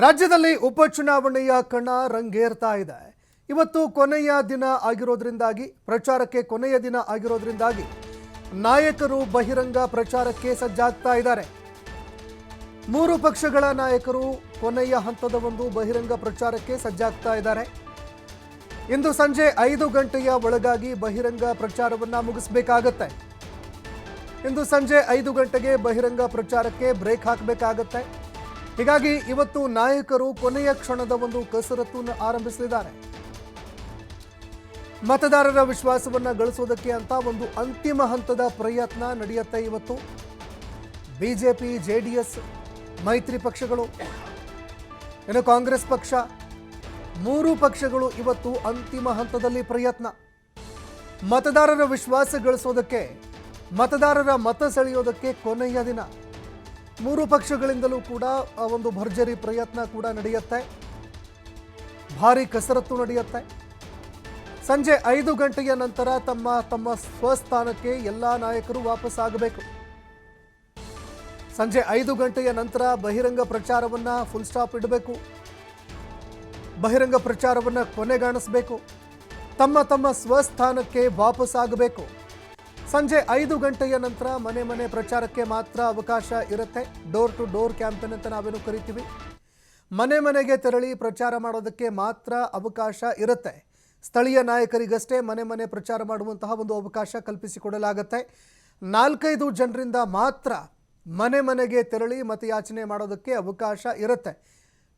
ರಾಜ್ಯದಲ್ಲಿ ಉಪಚುನಾವಣೆಯ ಕಣ ರಂಗೇರ್ತಾ ಇದೆ. ಇವತ್ತು ಕೊನೆಯ ದಿನ ಆಗಿರೋದ್ರಿಂದಾಗಿ, ಪ್ರಚಾರಕ್ಕೆ ಕೊನೆಯ ದಿನ ಆಗಿರೋದ್ರಿಂದಾಗಿ ನಾಯಕರು ಬಹಿರಂಗ ಪ್ರಚಾರಕ್ಕೆ ಸಜ್ಜಾಗ್ತಾ ಇದ್ದಾರೆ. ಮೂರು ಪಕ್ಷಗಳ ನಾಯಕರು ಕೊನೆಯ ಹಂತದ ಒಂದು ಬಹಿರಂಗ ಪ್ರಚಾರಕ್ಕೆ ಸಜ್ಜಾಗ್ತಾ ಇದ್ದಾರೆ. ಇಂದು ಸಂಜೆ ಐದು ಗಂಟೆಯ ಒಳಗಾಗಿ ಬಹಿರಂಗ ಪ್ರಚಾರವನ್ನ ಮುಗಿಸಬೇಕಾಗತ್ತೆ. ಇಂದು ಸಂಜೆ ಐದು ಗಂಟೆಗೆ ಬಹಿರಂಗ ಪ್ರಚಾರಕ್ಕೆ ಬ್ರೇಕ್ ಹಾಕಬೇಕಾಗತ್ತೆ. ಹೀಗಾಗಿ ಇವತ್ತು ನಾಯಕರು ಕೊನೆಯ ಕ್ಷಣದ ಒಂದು ಕಸರತ್ತನ್ನು ಆರಂಭಿಸಲಿದ್ದಾರೆ. ಮತದಾರರ ವಿಶ್ವಾಸವನ್ನ ಗಳಿಸೋದಕ್ಕೆ ಅಂತ ಒಂದು ಅಂತಿಮ ಹಂತದ ಪ್ರಯತ್ನ ನಡೆಯುತ್ತೆ ಇವತ್ತು. ಬಿಜೆಪಿ, ಜೆಡಿಎಸ್, ಮೈತ್ರಿ ಪಕ್ಷಗಳು, ಇನ್ನು ಕಾಂಗ್ರೆಸ್ ಪಕ್ಷ, ಮೂರು ಪಕ್ಷಗಳು ಇವತ್ತು ಅಂತಿಮ ಹಂತದಲ್ಲಿ ಪ್ರಯತ್ನ. ಮತದಾರರ ವಿಶ್ವಾಸ ಗಳಿಸೋದಕ್ಕೆ, ಮತದಾರರ ಮತ ಸೆಳೆಯೋದಕ್ಕೆ ಕೊನೆಯ ದಿನ. ಮೂರು ಪಕ್ಷಗಳಿಂದಲೂ ಕೂಡ ಒಂದು ಭರ್ಜರಿ ಪ್ರಯತ್ನ ಕೂಡ ನಡೆಯುತ್ತೆ. ಭಾರಿ ಕಸರತ್ತು ನಡೆಯುತ್ತೆ. ಸಂಜೆ ಐದು ಗಂಟೆಯ ನಂತರ ತಮ್ಮ ತಮ್ಮ ಸ್ವಸ್ಥಾನಕ್ಕೆ ಎಲ್ಲ ನಾಯಕರು ವಾಪಸ್ ಆಗಬೇಕು. ಸಂಜೆ ಐದು ಗಂಟೆಯ ನಂತರ ಬಹಿರಂಗ ಪ್ರಚಾರವನ್ನ ಫುಲ್ ಸ್ಟಾಪ್ ಇಡಬೇಕು. ಬಹಿರಂಗ ಪ್ರಚಾರವನ್ನ ಕೊನೆಗಾಣಿಸಬೇಕು. ತಮ್ಮ ತಮ್ಮ ಸ್ವಸ್ಥಾನಕ್ಕೆ ವಾಪಸ್ ಆಗಬೇಕು. ಸಂಜೆ ಐದು ಗಂಟೆಯ ನಂತರ ಮನೆ ಮನೆ ಪ್ರಚಾರಕ್ಕೆ ಮಾತ್ರ ಅವಕಾಶ ಇರುತ್ತೆ. ಡೋರ್ ಟು ಡೋರ್ ಕ್ಯಾಂಪೇನ್ ಅಂತ ನಾವೇನು ಕರಿತೀವಿ? ಮನೆ ಮನೆಗೆ ತೆರಳಿ ಪ್ರಚಾರ ಮಾಡೋದಕ್ಕೆ ಮಾತ್ರ ಅವಕಾಶ ಇರುತ್ತೆ. ಸ್ಥಳೀಯ ನಾಯಕರಿಗಷ್ಟೇ ಮನೆ ಮನೆ ಪ್ರಚಾರ ಮಾಡುವಂತಹ ಒಂದು ಅವಕಾಶ ಕಲ್ಪಿಸಿಕೊಡಲಾಗುತ್ತೆ. ನಾಲ್ಕೈದು ಜನರಿಂದ ಮಾತ್ರ ಮನೆ ಮನೆಗೆ ತೆರಳಿ ಮತಯಾಚನೆ ಮಾಡೋದಕ್ಕೆ ಅವಕಾಶ ಇರುತ್ತೆ.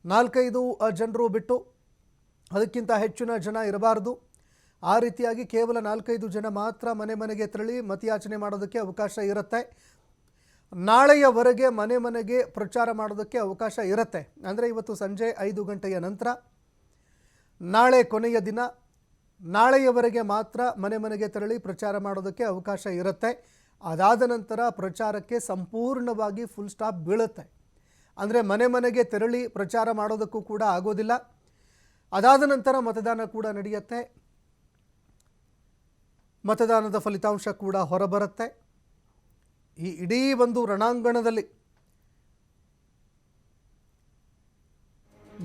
ನಾಲ್ಕೈದು ಜನರು ಬಿಟ್ಟು ಅದಕ್ಕಿಂತ ಹೆಚ್ಚಿನ ಜನ ಇರಬಾರ್ದು. ಆ ರೀತಿಯಾಗಿ ಕೇವಲ ನಾಲ್ಕೈದು ಜನ ಮಾತ್ರ ಮನೆ ಮನೆಗೆ ತೆರಳಿ ಮತಯಾಚನೆ ಮಾಡೋದಕ್ಕೆ ಅವಕಾಶ ಇರುತ್ತೆ. ನಾಳೆಯವರೆಗೆ ಮನೆ ಮನೆಗೆ ಪ್ರಚಾರ ಮಾಡೋದಕ್ಕೆ ಅವಕಾಶ ಇರುತ್ತೆ. ಅಂದರೆ ಇವತ್ತು ಸಂಜೆ ಐದು ಗಂಟೆಯ ನಂತರ, ನಾಳೆ ಕೊನೆಯ ದಿನ, ನಾಳೆಯವರೆಗೆ ಮಾತ್ರ ಮನೆ ಮನೆಗೆ ತೆರಳಿ ಪ್ರಚಾರ ಮಾಡೋದಕ್ಕೆ ಅವಕಾಶ ಇರುತ್ತೆ. ಅದಾದ ನಂತರ ಪ್ರಚಾರಕ್ಕೆ ಸಂಪೂರ್ಣವಾಗಿ ಫುಲ್ ಸ್ಟಾಪ್ ಬೀಳುತ್ತೆ. ಅಂದರೆ ಮನೆ ಮನೆಗೆ ತೆರಳಿ ಪ್ರಚಾರ ಮಾಡೋದಕ್ಕೂ ಕೂಡ ಆಗೋದಿಲ್ಲ. ಅದಾದ ನಂತರ ಮತದಾನ ಕೂಡ ನಡೆಯುತ್ತೆ. ಮತದಾನದ ಫಲಿತಾಂಶ ಕೂಡ ಹೊರಬರುತ್ತೆ. ಈ ಇಡೀ ಒಂದು ರಣಾಂಗಣದಲ್ಲಿ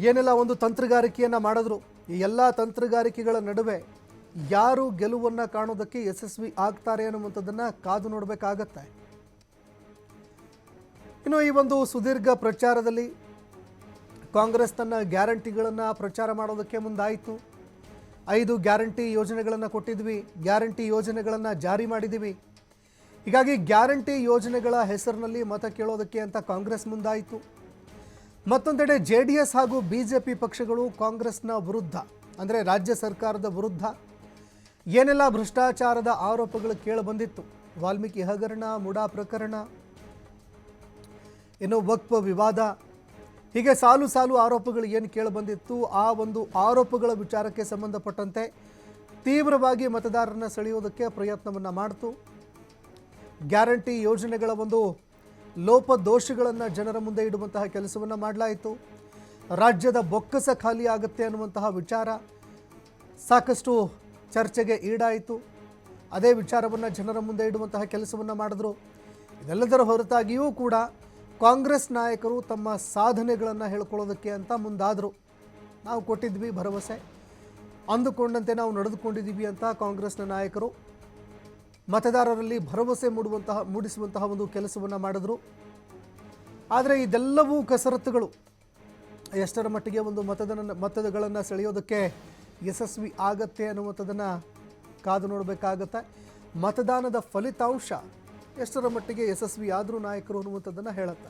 ಏನೆಲ್ಲ ಒಂದು ತಂತ್ರಗಾರಿಕೆಯನ್ನು ಮಾಡಿದ್ರು, ಈ ಎಲ್ಲ ತಂತ್ರಗಾರಿಕೆಗಳ ನಡುವೆ ಯಾರು ಗೆಲುವನ್ನು ಕಾಣೋದಕ್ಕೆ ಯಶಸ್ವಿ ಆಗ್ತಾರೆ ಅನ್ನುವಂಥದ್ದನ್ನು ಕಾದು ನೋಡಬೇಕಾಗತ್ತೆ. ಇನ್ನು ಈ ಒಂದು ಸುದೀರ್ಘ ಪ್ರಚಾರದಲ್ಲಿ ಕಾಂಗ್ರೆಸ್ ತನ್ನ ಗ್ಯಾರಂಟಿಗಳನ್ನು ಪ್ರಚಾರ ಮಾಡೋದಕ್ಕೆ ಮುಂದಾಯಿತು. ಐದು ಗ್ಯಾರಂಟಿ ಯೋಜನೆಗಳನ್ನು ಕೊಟ್ಟಿದ್ವಿ. ಗ್ಯಾರಂಟಿ ಯೋಜನೆಗಳನ್ನು ಜಾರಿ ಮಾಡಿದ್ದೀವಿ ಹೀಗಾಗಿ ಗ್ಯಾರಂಟಿ ಯೋಜನೆಗಳ ಹೆಸರಿನಲ್ಲಿ ಮತ ಕೇಳೋದಕ್ಕೆ ಅಂತ ಕಾಂಗ್ರೆಸ್ ಮುಂದಾಯಿತು. ಮತ್ತೊಂದೆಡೆ ಜೆ ಡಿ ಎಸ್ ಹಾಗೂ ಬಿ ಜೆ ಪಿ ಪಕ್ಷಗಳು ಕಾಂಗ್ರೆಸ್ನ ವಿರುದ್ಧ, ಅಂದರೆ ರಾಜ್ಯ ಸರ್ಕಾರದ ವಿರುದ್ಧ ಏನೆಲ್ಲ ಭ್ರಷ್ಟಾಚಾರದ ಆರೋಪಗಳು ಕೇಳಬಂದಿತ್ತು. ವಾಲ್ಮೀಕಿ ಹಗರಣ, ಮುಡಾ ಪ್ರಕರಣ, ಇನ್ನು ವಕ್ಫ್ ವಿವಾದ ಹೀಗೆ ಸಾಲು ಸಾಲು ಆರೋಪಗಳು ಏನು ಕೇಳಿಬಂದಿತ್ತು ಆ ಒಂದು ಆರೋಪಗಳ ವಿಚಾರಕ್ಕೆ ಸಂಬಂಧಪಟ್ಟಂತೆ ತೀವ್ರವಾಗಿ ಮತದಾರರನ್ನ ಸೆಳೆಯುವುದಕ್ಕೆ ಪ್ರಯತ್ನವನ್ನು ಮಾಡಿತು. ಗ್ಯಾರಂಟಿ ಯೋಜನೆಗಳ ಒಂದು ಲೋಪದೋಷಗಳನ್ನು ಜನರ ಮುಂದೆ ಇಡುವಂತಹ ಕೆಲಸವನ್ನು ಮಾಡಲಾಯಿತು. ರಾಜ್ಯದ ಬೊಕ್ಕಸ ಖಾಲಿ ಆಗುತ್ತೆ ಅನ್ನುವಂತಹ ವಿಚಾರ ಸಾಕಷ್ಟು ಚರ್ಚೆಗೆ ಈಡಾಯಿತು. ಅದೇ ವಿಚಾರವನ್ನು ಜನರ ಮುಂದೆ ಇಡುವಂತಹ ಕೆಲಸವನ್ನು ಮಾಡಿದ್ರು. ಇದೆಲ್ಲದರ ಹೊರತಾಗಿಯೂ ಕೂಡ ಕಾಂಗ್ರೆಸ್ ನಾಯಕರು ತಮ್ಮ ಸಾಧನೆಗಳನ್ನು ಹೇಳ್ಕೊಳ್ಳೋದಕ್ಕೆ ಅಂತ ಮುಂದಾದರು. ನಾವು ಕೊಟ್ಟಿದ್ವಿ ಭರವಸೆ. ಅಂದುಕೊಂಡಂತೆ ನಾವು ನಡೆದುಕೊಂಡಿದ್ದೀವಿ ಅಂತ ಕಾಂಗ್ರೆಸ್ನ ನಾಯಕರು ಮತದಾರರಲ್ಲಿ ಭರವಸೆ ಮೂಡುವಂತಹ, ಮೂಡಿಸುವಂತಹ ಒಂದು ಕೆಲಸವನ್ನು ಮಾಡಿದ್ರು. ಆದರೆ ಇದೆಲ್ಲವೂ ಕಸರತ್ತುಗಳು. ಎಷ್ಟರ ಮಟ್ಟಿಗೆ ಒಂದು ಮತದನ, ಮತಗಳನ್ನು ಸೆಳೆಯೋದಕ್ಕೆ ಯಶಸ್ವಿ ಆಗತ್ತೆ ಅನ್ನುವಂಥದ್ದನ್ನು ಕಾದು ನೋಡಬೇಕಾಗತ್ತೆ. ಮತದಾನದ ಫಲಿತಾಂಶ ಎಷ್ಟರ ಮಟ್ಟಿಗೆ ಯಶಸ್ವಿ ಆದರೂ ನಾಯಕರು ಅನ್ನುವಂಥದ್ದನ್ನು ಹೇಳುತ್ತೆ